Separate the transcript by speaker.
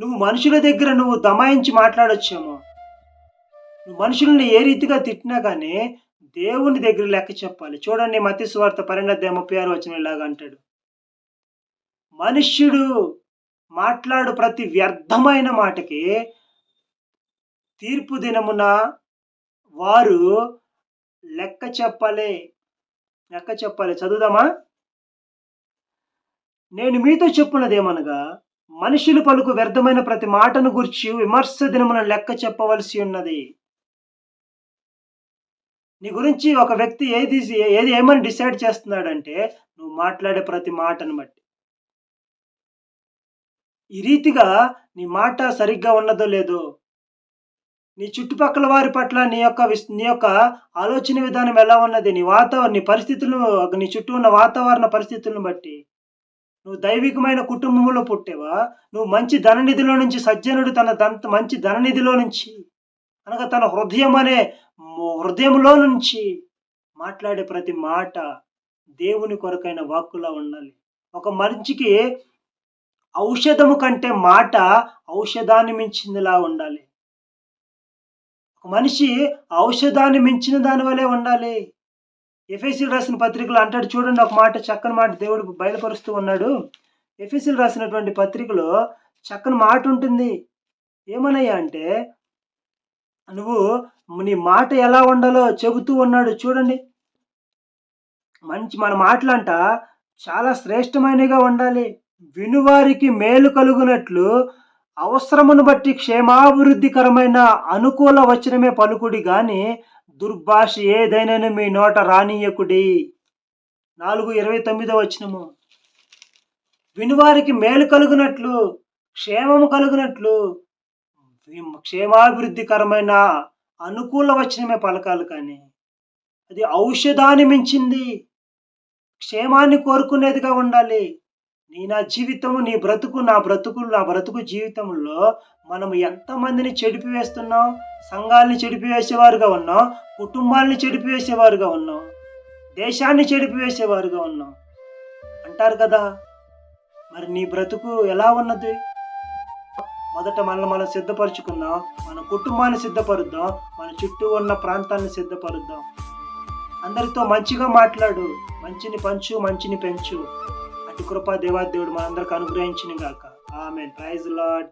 Speaker 1: నువ్వు మనుషుల దగ్గర నువ్వు దమాయించి మాట్లాడొచ్చేమో. నువ్వు మనుషుల్ని ఏ రీతిగా తిట్టినా కానీ దేవుని దగ్గర లెక్క చెప్పాలి. చూడండి మతి స్వార్థ పన్నెండు ముప్పై ఆరు వచ్చిన ఇలాగా అంటాడు. మనుష్యుడు మాట్లాడు ప్రతి వ్యర్థమైన మాటకి తీర్పు దినమున వారు లెక్క చెప్పాలి. లెక్క చెప్పాలి. చదువుదామా? నేను మీతో చెప్పున్నదేమనగా మనుషులు పలుకు వ్యర్థమైన ప్రతి మాటను గుర్చి విమర్శ దినమున లెక్క చెప్పవలసి ఉన్నది. నీ గురించి ఒక వ్యక్తి ఏది ఏది ఏమని డిసైడ్ చేస్తున్నాడంటే నువ్వు మాట్లాడే ప్రతి మాటను బట్టి. ఈ రీతిగా నీ మాట సరిగ్గా ఉన్నదో లేదో నీ చుట్టుపక్కల వారి పట్ల నీ యొక్క విస్- నీ యొక్క ఆలోచన విధానం ఎలా ఉన్నది నీ వాతావరణ నీ పరిస్థితులను నీ చుట్టూ ఉన్న వాతావరణ పరిస్థితులను బట్టి నువ్వు దైవికమైన కుటుంబంలో పుట్టేవా? నువ్వు మంచి ధననిధిలో నుంచి సజ్జనుడు తన దంత మంచి ధననిధిలో నుంచి అనగా తన హృదయం అనే హృదయంలో నుంచి మాట్లాడే ప్రతి మాట దేవుని కొరకైన వాక్కులా ఉండాలి. ఒక మనిషికి ఔషధము కంటే మాట ఔషధాన్ని మించిందిలా ఉండాలి. ఒక మనిషి ఔషధాన్ని మించిన దానివలే ఉండాలి. ఎఫ్ఎస్సీలు రాసిన పత్రికలు అంటాడు చూడండి ఒక మాట చక్కని మాట దేవుడు బయలుపరుస్తూ ఉన్నాడు. ఎఫ్ఎస్సీలు రాసినటువంటి పత్రికలో చక్కని మాట ఉంటుంది. ఏమనయ్యా అంటే నువ్వు నీ మాట ఎలా ఉండాలో చెబుతూ ఉన్నాడు చూడండి. మంచి మన మాటలంట చాలా శ్రేష్టమైనగా ఉండాలి. వినువారికి మేలు కలుగునట్లు అవసరమును బట్టి క్షేమాభివృద్ధికరమైన అనుకూల వచనమే పలుకుడి కానీ దుర్భాష ఏదైనా మీ నోట రానియకుడి. నాలుగు ఇరవై తొమ్మిదో వచ్చినము వినివారికి మేలు కలుగునట్లు క్షేమము కలుగునట్లు క్షేమాభివృద్ధికరమైన అనుకూల వచనమే పలకాలి కానీ అది ఔషధాన్ని మించింది క్షేమాన్ని కోరుకునేదిగా ఉండాలి. నీ నా జీవితము నీ బ్రతుకు నా బ్రతుకు నా బ్రతుకు జీవితంలో మనం ఎంతమందిని చెడిపివేస్తున్నాం? సంఘాలని చెడిపివేసేవారుగా ఉన్నాం? కుటుంబాలని చెడిపివేసేవారుగా ఉన్నాం? దేశాన్ని చెడిపివేసేవారుగా ఉన్నాం? అంటారు కదా. మరి నీ బ్రతుకు ఎలా ఉన్నది? మొదట మనల్ని మనం సిద్ధపరచుకుందాం. మన కుటుంబాన్ని సిద్ధపరుద్దాం. మన చుట్టూ ఉన్న ప్రాంతాన్ని సిద్ధపరుద్దాం. అందరితో మంచిగా మాట్లాడు. మంచిని పంచు మంచిని పెంచు. అటు కృపా దేవాదేవుడు మనందరికి అనుగ్రహించిన గాక ఆమె ప్రైజ్ లాడ్